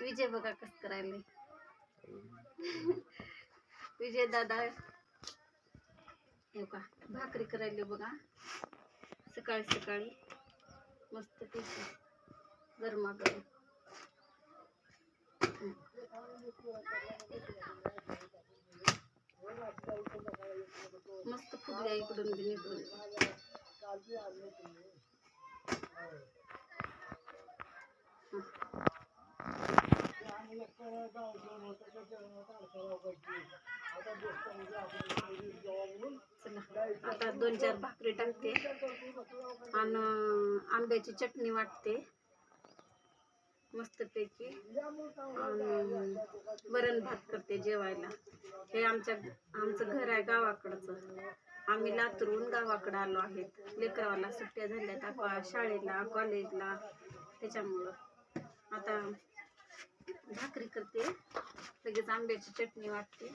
विजय बघा कस करायला विजय दादा का भाकरी करायला बघा. सकाळी सकाळी मस्त पैकी गरमागरम मस्त फुगल्या इकडून बी. चला आता दोन चार भाकरी टाकते. आणि आंब्याची चटणी वाटते. मस्तपैकी. आणि वरण भात करते जेवायला. हे आमच्या आमचं घर आहे गावाकडचं. आम्ही लातूरून गावाकडं आलो आहेत. लेकरावाला सुट्ट्या झाल्यात आता शाळेला कॉलेजला. त्याच्यामुळं. भाकरी करते. लगेच आंब्याची चटणी वाटते.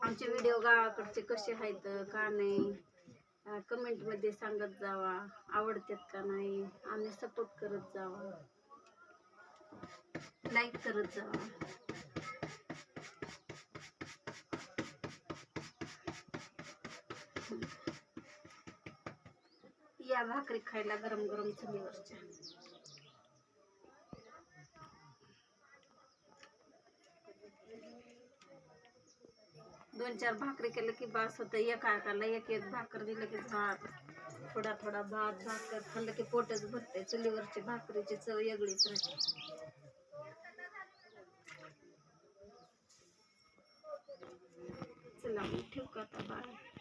आमचे व्हिडिओ गावाकडचे कसे आहेत का नाही कमेंटमध्ये सांगत जावा. आवडतात का नाही आम्ही सपोर्ट करत जावा. लाईक करत जावा. या भाकरी खायला गरम गरम चुलीवरच्या दोन चार भाकरी केलं की बास होतं. एक आकाला एक एक भाकर दिलं की भात. थोडा थोडा भात भाकर खाल्लं की पोटच भरते चुलीवरची भाकरीची चव वेगळीच राहते. चला मग ठेवू का आता बाय